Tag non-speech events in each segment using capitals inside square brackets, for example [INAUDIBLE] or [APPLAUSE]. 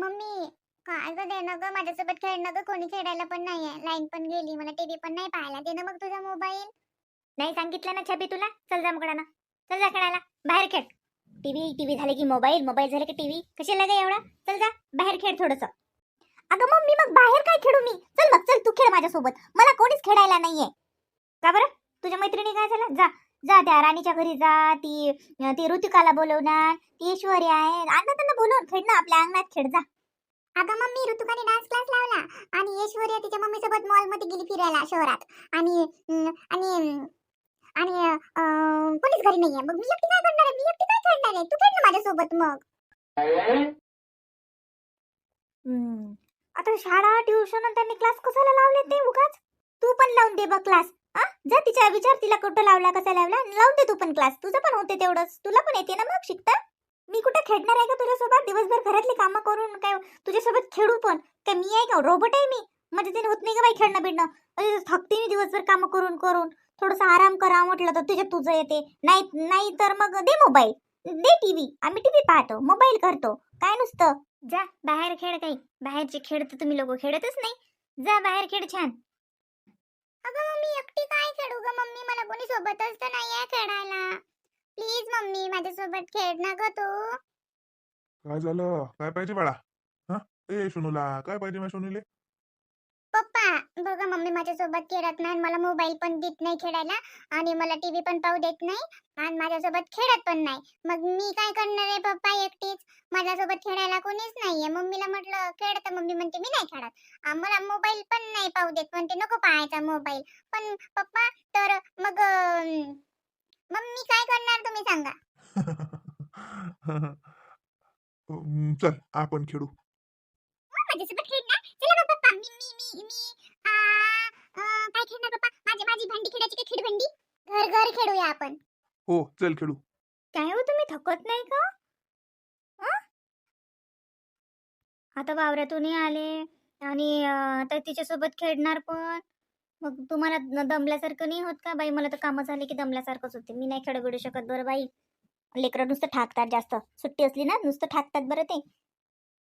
Mummy काय दे ना ग माझ्यासोबत खेळणं ग कोणी खेळायला पण नाहीये. लाईन पण गेली मला टीव्ही पण नाही पाहायला. दे ना मग तुझा मोबाईल नाही सांगितलं ना छबी तुला? चल जा मग ना चल जा खेळायला. बाहेर खेळ. टीव्ही टीव्ही झाले की मोबाईल मोबाईल झाले की टीव्ही कशाला ग एवढा? चल जा बाहेर खेळ थोडस. अगं मम्मी मग बाहेर काय खेळू मी? चल मग चल तू खेळ माझ्यासोबत. मला कोणीच खेळायला नाहीये. का बरं? तुझ्या मैत्रिणी काय झालं जा. जा त्या राणीच्या घरी जा ती ती ऋतिकाला बोलवणार ती ऐश्वर्या आहे. आणा त्यांना बोलवून खेळ ना आपल्या अंगणात खेळ जा. अगं मम्मी ऋतुकाने डान्स क्लास लावला आणि ऐश्वर्या तिच्या मम्मी सोबत मॉलमध्ये गेली फिरायला शहरात. आणि आणि आणि कोणीच घरी नाहीये. मग मी एकटी काय करणार आहे? मी एकटी काय खेळणार आहे? तू खेळ ना माझ्यासोबत मग. आता शाळा ट्युशन आणि त्यांनी क्लास कशाला लावले ते उगाच? तू पण लावून दे बघ क्लास हा जा तिच्या विचार तिला कुठं लावला कसा लावला? लावून दे तू पण क्लास तुझं पण होते तेवढंच. तुला पण येते ना मग शिकता? मी कुठं खेळणार आहे का तुझ्यासोबत? दिवसभर घरातली कामं करून काय तुझ्यासोबत खेळू पण? काय मी आहे का? रोबोट आहे मी. म्हणजे त्याने होत नाही का बाई खेळणं बिडणं अरे, थकते मी दिवसभर कामं करून करून. थोडंसं आराम करा म्हटलं तर तुझ्या तुझं येते. नाही नाही तर मग दे मोबाईल दे टीव्ही आम्ही टीव्ही पाहतो. मोबाईल करतो. काय नुसतं? जा बाहेर खेळ काही. बाहेरचे खेळ तर तुम्ही लोक खेळतच नाही. जा बाहेर खेळ छान. अगं मम्मी एकटी काय खेळू ग? मम्मी मला कोणी सोबतच तर नाहीये खेळायला. प्लीज मम्मी माझ्यासोबत खेळ ना ग तू. काय झालं? काय पाहिजे बाळा? हा? ए सोनूला काय पाहिजे माझ्या सोनूले? पप्पा बघा मम्मी माझ्यासोबत खेळत नाही मला मोबाईल पण देत नाही खेळायला आणि मला टीव्ही पण पाहू देत नाही आणि माझ्यासोबत खेळत पण नाही. मग मी काय करणार आहे पप्पा एकटीच? माझ्यासोबत खेळायला कोणीच नाहीये. मम्मीला म्हटलं खेळ. तर मम्मी म्हणते मी नाही खेळत. मला मोबाईल पण नाही पाहू देत. म्हणते नको पाहायचा मोबाईल पण पप्पा तर मग अं, मग मी काय करणार तुम्ही सांगा. [LAUGHS] चल आपण खेळू. माझ्यासोबत चला मग पप्पा मी मी मी मी आ, अ, काय खेळणार पप्पा? माझी माझी भांडी खेळायची की खेळ भांडी घर घर खेळूया आपण. हो चल खेळू. काय हो तुम्ही थकत नाही का? हं? आता वावरातूनही आले आणि अं, आता तिच्यासोबत खेळणार पण. मग तुम्हाला न- दमल्यासारखं नाही होत का? बाई मला तर कामं झाले की दमल्यासारखंच होते. मी नाही खेळ बिडू शकत बरं बाई. लेकरं नुसतं ठाकतात जास्त. सुट्टी असली ना नुसतं ठाकतात बरं ते.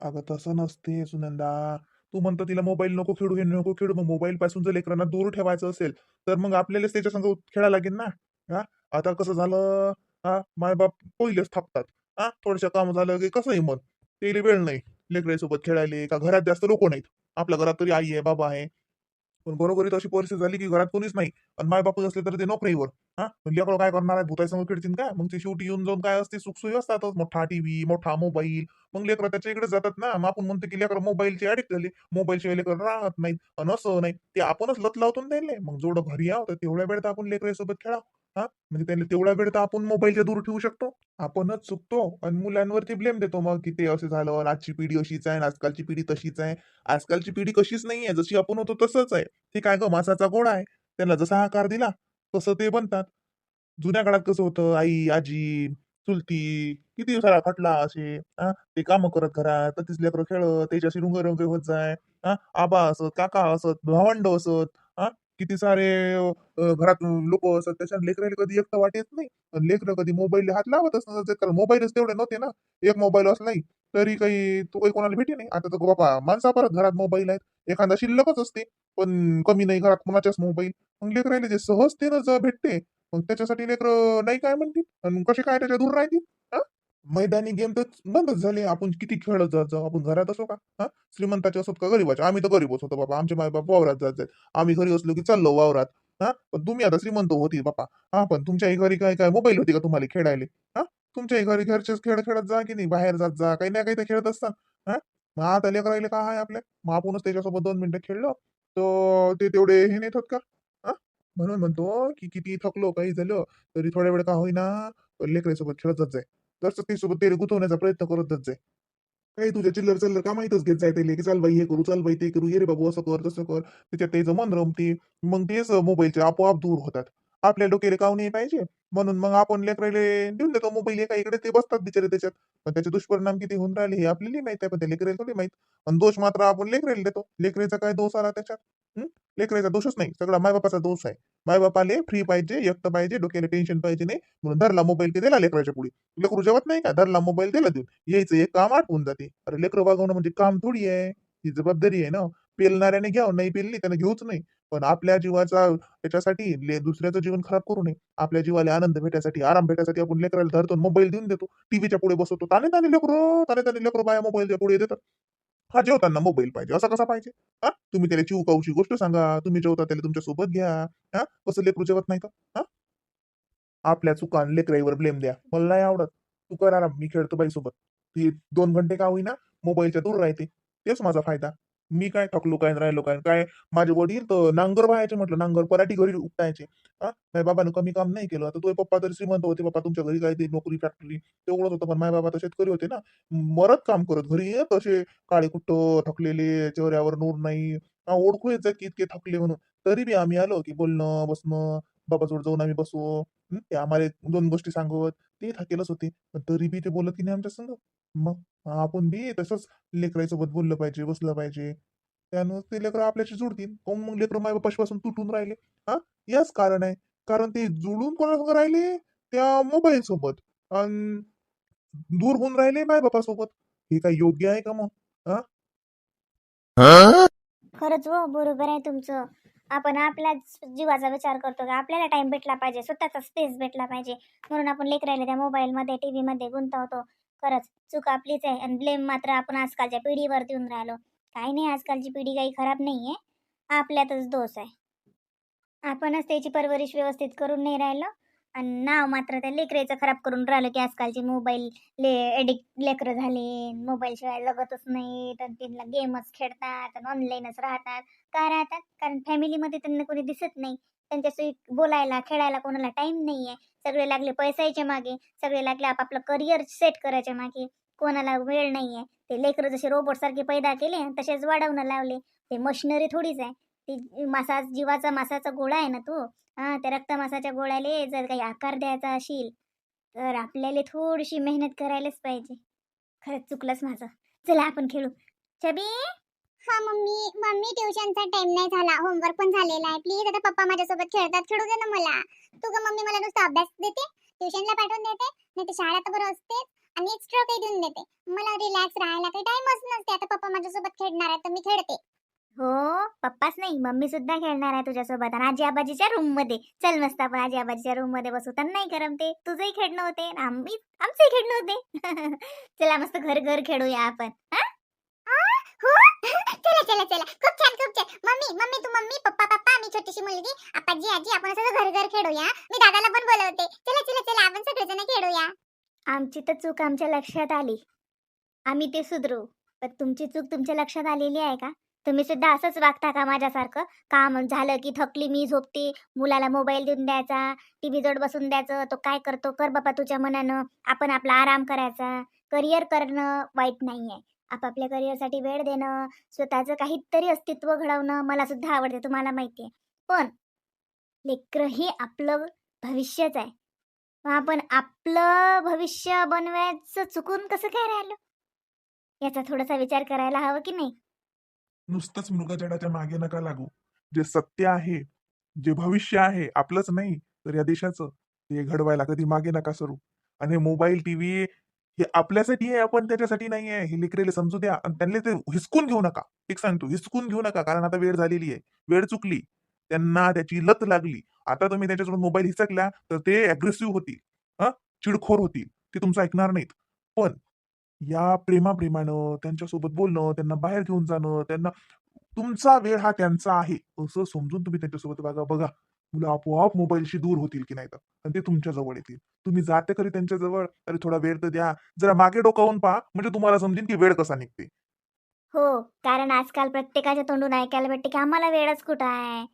अगं तसं नसते सुनंदा. तू म्हणतो तिला मोबाईल नको खेळू हे नको खेळू मग मोबाईल पासून जर लेकरांना दूर ठेवायचं असेल तर मग आपल्यालाच त्याच्या संग खेळायला लागेल ना? हा? आता कसं झालं? हा? मायबाप पहिलेच थापतात. हा? थोडशा काम झालं की कसंही मग. ते वेळ नाही. लेकरांसोबत खेळायले का घरात जास्त लोक नाहीत. आपल्या घरात तरी आई आहे बाबा आहे. पण घरोघरी अशी परिस्थिती झाली की घरात कोणीच नाही. आणि मायबाप असले तर ते नोकरीवर. हा? लेकडं काय करणार आहे? भूतासमोर खेळतील काय? मग ते शेवटी येऊन जाऊन काय असते? सुखसोयी असतातच. मोठा टीव्ही मोठा मोबाईल मग लेकरं त्याच्या इकडे जातात ना? मग आपण म्हणतो की लेकरं मोबाईलचे अडिक्ट झाले. मोबाईलशिवाय लेकर राहत नाहीत. आणि असं नाही. ते आपणच लत लावतो द्यायला मग जेवढं घरी आहोत तर तेवढ्या वेळ तर आपण लेकरांसोबत खेळा हा? म्हणजे त्यांना तेवढा वेळ तर आपण मोबाईलच्या दूर ठेवू शकतो. आपणच चुकतो आणि मुलांवरती ब्लेम देतो. मग की ते असं झालं आजची पिढी अशीच आहे आजकालची पिढी तशीच आहे. आजकालची पिढी कशीच नाही आहे जशी आपण होतो तसंच आहे. ते काय ग? मासाचा गोडा आहे. त्यांना जसा आकार दिला तसं ते बनतात. जुन्या काळात कसं होतं? आई आजी चुलती किती सारा खटला असे हा? ते कामं करत घरात तर खेळत त्याच्याशी रुंग होत जाय हा? आबा असत काका असत भावंड असत. किती सारे घरात लोक असतात त्याच्यात लेकराला कधी एकटं वाटेत नाही. लेकरं कधी मोबाईल हात लावतच नसतात कारण मोबाईलच तेवढे नव्हते ना एक मोबाईल असलाही तरी काही तो काही कोणाला भेटे नाही. आता तर बाबा माणसा परत घरात मोबाईल आहेत. एखादा शिल्लकच असते पण कमी नाही घरात कोणाच्याच मोबाईल मग लेकरायला जे सहजतेनं भेटते मग त्याच्यासाठी लेकर नाही काय म्हणतील? आणि कसे काय त्याच्या दूर राहतील? मैदानी गेम तर बंदच झाले. आपण किती खेळत जात जाऊ आपण घरात असो का? हा? श्रीमंताचे असोत का गरीबाचे आम्ही तर गरीबच होतो बाबा. आमचे मायबाप वावरात जात जात आम्ही घरी असलो की चाललो वावरात. हा? पण तुम्ही आता श्रीमंत होती बापा. हा? पण तुमच्याही घरी काय काय मोबाईल होती का तुम्हाला खेळायला? हा? तुमच्याही घरी घरचेच खेळ खेळत जा की नाही? बाहेर जात जा. काही ना काही तर खेळत असतात. हा? मग आता लेकरायला काय आहे आपल्या मग आपणच त्याच्यासोबत दोन मिनिटं खेळलो. तर ते तेवढे हे नाही होत का? हा? म्हणून म्हणतो की किती थकलो काही झालं तरी थोड्या वेळ का होईना लेकरासोबत खेळत जात जाय. जर ती सोबत ते गुंतवण्याचा प्रयत्न करतच जाय काही तुझ्या चिल्लर चिल्लर का माहितच घेत जाय ते की चाल बाई हे करू चाल बाई ते करू ये रे बाबू असं कर तसं कर. त्याच्यात त्याचं मन रमते. मग तेच मोबाईलचे आपोआप दूर होतात. आपल्या डोक्याला काव नाही पाहिजे? म्हणून मग आपण लेकराले देऊन देतो मोबाईल एका इकडे ते बसतात बिचारे त्याच्यात. पण त्याचे दुष्परिणाम किती होऊन राहिले हे आपल्याला माहीत आहे पण त्या लेकराला थोडी माहीत. पण दोष मात्र आपण लेकराला देतो. लेकरेचा काय दोष आला त्याच्यात? लेकरायचा लेकराचा दोषच नाही. सगळा मायबापाचा दोष आहे. मायबापाले फ्री पाहिजे व्यक्त पाहिजे डोक्याला टेन्शन पाहिजे नाही. म्हणून धरला मोबाईल ते दिला लेकराच्या पुढे. लेकरू जेवत नाही का? धरला मोबाईल दिला देऊन. यायचं एक काम आटवून जाते. अरे लेकरं वागवणं म्हणजे काम थोडी आहे. ही जबाबदारी आहे ना. पेलणाऱ्याने घ्या नाही पेलली त्याने घेऊच नाही. पण आपल्या जीवाचा त्याच्यासाठी दुसऱ्याचं जीवन खराब करू नये. आपल्या जीवाला आनंद भेटायसाठी आराम भेटायसाठी आपण लेकराला धरतो मोबाईल देऊन देतो. टीव्हीच्या पुढे बसवतो. ताने ताने लेकरो ताने ताने लेकरो बाया मोबाईलच्या पुढे देतात. हा जेवताना मोबाईल पाहिजे. असा कसा पाहिजे? हा? तुम्ही त्याला चिवकाऊची गोष्ट सांगा. तुम्ही जेवता त्याला तुमच्यासोबत घ्या. हा? कसं लेकरू जेवत नाही का? हा? आपल्या चुकान लेकराईवर ब्लेम द्या. मला नाही आवडत. तू कर आराम. मी खेळतो बाई सोबत ती दोन घंटे का होईना? मोबाईलच्या दूर राहते. तेच माझा फायदा. मी काय थकलो काय राहिलो काय काय माझे वडील तर नांगर व्हायचे म्हटलं नांगर पराठी घरी उपटायचे. हा? माझ्या बाबानं कमी काम नाही केलं. आता तो पप्पा तरी श्रीमंत होते पप्पा तुमच्या घरी काय ते नोकरी फॅक्टरी तेवढंच होतं पण माझ्या बाबा तर शेतकरी होते ना. मरत काम करत. घरी ये असे काळे कुट्ट थकलेले चेहऱ्यावर नूर नाही. ओळखू येत की इतके थकले म्हणून. तरी बी आम्ही आलो की बोलणं बसणं बाबाजवळ जाऊन आम्ही बसू. ते आम्हाला दोन गोष्टी सांगत. ते थकेलच होते. पण तरी बी ते बोलत की नाही आमच्या संग. मग आपण बी तसंच लेकरासोबत बोललं पाहिजे बसलं पाहिजे. त्यानं ते लेकरं आपल्याशी जुडतील. कोण मग लेकरं माय बापापासून तुटून राहिले? हा? याच कारण आहे. कारण ते जुळून कोणासंग राहिले? त्या मोबाईल सोबत अन दूर होऊन राहिले माय बापासोबत हे काय योग्य आहे का मग? खरंच हो बरोबर आहे तुमचं. आपण आपल्या जीवाचा विचार करतो का? आपल्याला टाइम भेटला पाहिजे. स्वतःचा स्पेस भेटला पाहिजे. म्हणून आपण लेकरायला त्या मोबाईलमध्ये टी व्हीमध्ये गुंतवतो. खरंच चूक आपलीच आहे आणि ब्लेम मात्र आपण आजकालच्या पिढीवर देऊन राहिलो. काही नाही आजकालची पिढी काही खराब नाही आहे आपल्यातच दोष आहे. आपणच त्याची परवरिश व्यवस्थित करून नाही राहिलो आणि नाव मात्र त्या लेकरेचं खराब करून राहिलं की आजकालचे मोबाईल ले एडिक्ट लेकरं झाले. मोबाईल शिवाय लगतच नाही तर त्यांना गेमच खेळतात आणि ऑनलाईनच राहतात. का राहतात? कारण फॅमिलीमध्ये त्यांना कोणी दिसत नाही. त्यांच्याशी बोलायला खेळायला कोणाला टाईम नाही आहे सगळे लागले पैसायच्या मागे सगळे लागले आपापलं करिअर सेट करायच्या मागे. कोणाला वेळ नाही आहे ते लेकरं जसे रोबोट सारखे पैदा केले तसेच वाढवणं लावले. ते मशिनरी थोडीच आहे. ती मासा जीवाचा मासाचा गोळा आहे ना तो? हा त्या रक्तमासाच्या गोळ्याले जर काही आकार द्यायचा असेल तर आपल्याला थोडीशी मेहनत करायलाच पाहिजे. खरंच चुकलंच माझं. चला आपण खेळू. छबी! हा मम्मी मम्मी ट्युशनचा टाइम नाही झाला. होमवर्क पण झालेला आहे. प्लीज आता पप्पा माझ्यासोबत खेळतात. खेळू दे ना मला. तू का मम्मी मला नुसतं अभ्यास देते ट्युशनला पाठवून देते नाही तर शाळा तर बरं असते आणि एक्स्ट्रा काही देऊन देते. मला रिलॅक्स राहायला काही टाइमच नसते. आता पप्पा माझ्यासोबत खेळणार आहे तर मी खेळते. हो पप्पाच नाही मम्मी सुद्धा खेळणार आहे तुझ्यासोबत आणि आजी आबाजीच्या रूममध्ये. चल मस्त आपण आजी आबाजीच्या रूममध्ये बसू. तर नाही करमते तुझंही खेळणं होते. आम्ही आमचंही खेळणं होते. [LAUGHS] चला मस्त घर घर खेळूया आपण. हा? चला चला चला. खूप छान खूप छान. मम्मी मम्मी तू मम्मी पप्पा पप्पा मी छोटीशी मुलगी आपाजी आजी आपण असं घर घर खेळूया. मी दादाला पण बोलवते. चला चला चला आपण सगळेजण खेळूया. आमची तर चूक आमच्या लक्षात आली. आम्ही ते सुधरू. पण तुमची चूक तुमच्या लक्षात आलेली आहे का? तुम्ही सुद्धा असंच वागता का माझ्यासारखं? काम झालं की थकली मी झोपते मुलाला मोबाईल देऊन द्यायचा टी व्ही जोड बसून द्यायचं तो काय करतो? कर बाबा तुझ्या मनानं. आपण आपला आराम करायचा. करिअर करणं वाईट नाही आहे आपापल्या करिअरसाठी वेळ देणं स्वतःचं काहीतरी अस्तित्व घडवणं मला सुद्धा आवडते तुम्हाला माहिती आहे पण लेकरं हे आपलं भविष्यच आहे. मग आपण आपलं भविष्य बनवायचं चुकून कसं काय राहिलं? याचा थोडासा विचार करायला हवा की नाही? नुसतंच मृगजडाच्या मागे नका लागू. जे सत्य आहे जे भविष्य आहे आपलंच नाही तर या देशाचं. ते घडवायला कधी मागे नका सरू. आणि मोबाईल टीव्ही हे आपल्यासाठी आहे आपण त्याच्यासाठी नाही आहे हे लेकरेले समजू द्या. आणि त्यांना ते हिसकून घेऊ नका. एक सांगतो हिसकून घेऊ नका कारण आता वेळ झालेली आहे. वेळ चुकली. त्यांना त्याची लत लागली. आता तुम्ही त्याच्यासोबत मोबाईल हिसकला तर ते अग्रेसिव्ह होतील. हा? चिडखोर होतील. ते तुमचं ऐकणार नाहीत. पण या प्रेमाप्रेमानं त्यांच्यासोबत बोलणं त्यांना बाहेर घेऊन जाणं त्यांना तुमचा वेळ हा त्यांचा आहे असं समजून तुम्ही त्यांच्यासोबत बघा बघा. मुलं आपोआप मोबाईलशी दूर होतील की नाही तर? आणि ते तुमच्या जवळ येतील. तुम्ही जाते खरी त्यांच्या जवळ तरी थोडा वेळ तर द्या. जरा मागे डोकावून पहा म्हणजे तुम्हाला समजेल की वेळ कसा निघते. हो कारण आजकाल प्रत्येकाच्या तोंडून ऐकायला भेटते की आम्हाला वेळच कुठं आहे?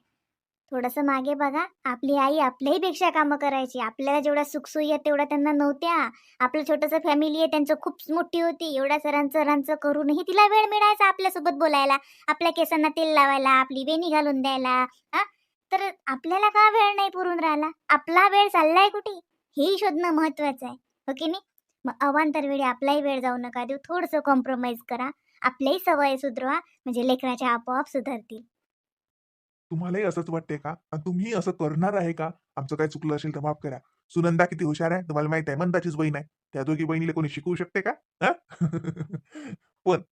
थोडस मागे बघा. आपली आई आपल्याही पेक्षा कामं करायची. आपल्याला जेवढ्या सुखसोयी आहेत तेवढ्या त्यांना नव्हत्या. आपलं छोटंसं फॅमिली आहे त्यांचं खूप मोठी होती. एवढ्या सरांचं रांचं करूनही तिला वेळ मिळायचा आपल्यासोबत बोलायला. आपल्या केसांना तेल लावायला आपली वेणी घालून द्यायला हा तर आपल्याला का वेळ नाही पुरून राहिला? आपला वेळ चाललाय कुठे? हे शोधणं महत्वाचं आहे. हो की नाही? मग अवांतर वेळी आपलाही वेळ जाऊ नका देऊ. थोडंसं कॉम्प्रोमाइज करा. आपल्याही सवय सुधरवा. म्हणजे लेकराच्या आपोआप सुधारतील. तुम्हालाही असंच वाटते का? तुम्ही असं करणार आहे का? आमचं काही चुकलं असेल तर माफ करा. सुनंदा किती हुशार आहे? तुम्हाला माहीत आहे. मंदाचीच बहीण आहे. त्या दोघी बहिणीला कोणी शिकवू शकते का? [LAUGHS] पण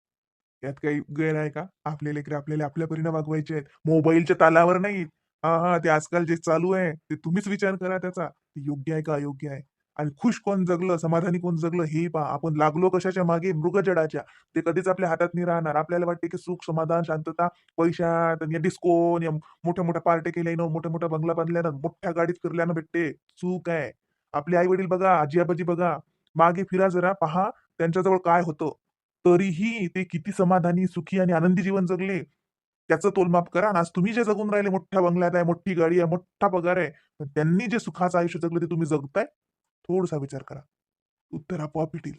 यात काही गैर आहे का? आपले लेकर आपल्याला आपल्या परिणाम वागवायचे आहेत. मोबाईलच्या तालावर नाहीत. हा हा ते आजकाल जे चालू आहे ते तुम्हीच विचार करा त्याचा. ते योग्य आहे का? अयोग्य आहे. आणि खुश कोण जगलं समाधानी कोण जगलं हे पहा. आपण लागलो कशाच्या मागे? मृगजडाच्या. ते कधीच आपल्या हातात नाही राहणार. आपल्याला वाटते की सुख समाधान शांतता पैशात या डिस्को या मोठ्या मोठ्या पार्ट्या केल्यानं मोठ्या मोठ्या बंगला बांधल्यानं मोठ्या गाडीत फिरल्यानं भेटते. चूक आहे. आपले आई वडील बघा आजी आबाजी बघा. मागे फिरा जरा पहा त्यांच्याजवळ काय होतं. तरीही ते किती समाधानी सुखी आणि आनंदी जीवन जगले. त्याचं तोलमाप करा. आज तुम्ही जे जगून राहिले मोठ्या बंगल्यात आहे मोठी गाडी आहे मोठा पगार आहे त्यांनी जे सुखाचं आयुष्य जगलं ते तुम्ही जगताय थोडासा विचार करा. उत्तर आपोआप भेटेल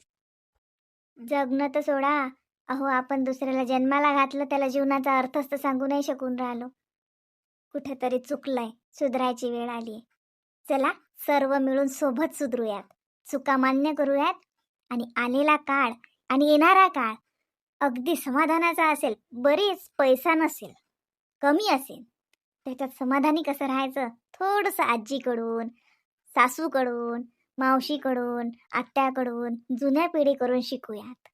जगणं तर सोडा. अहो आपण दुसऱ्याला जन्माला घातलं त्याला जीवनाचा अर्थच तर सांगू नाही शकून राहिलो. कुठेतरी चुकलंय सुधरायची वेळ आली चला सर्व मिळून सोबत सुधरूयात. चुका मान्य करूयात. आणि आलेला काळ आणि येणारा काळ अगदी समाधानाचा असेल बरेच पैसा नसेल कमी असेल त्याच्यात समाधानी कसं राहायचं? थोडंसं आजीकडून सासूकडून मावशीकडून आत्याकडून जुन्या पिढीकडून शिकूयात.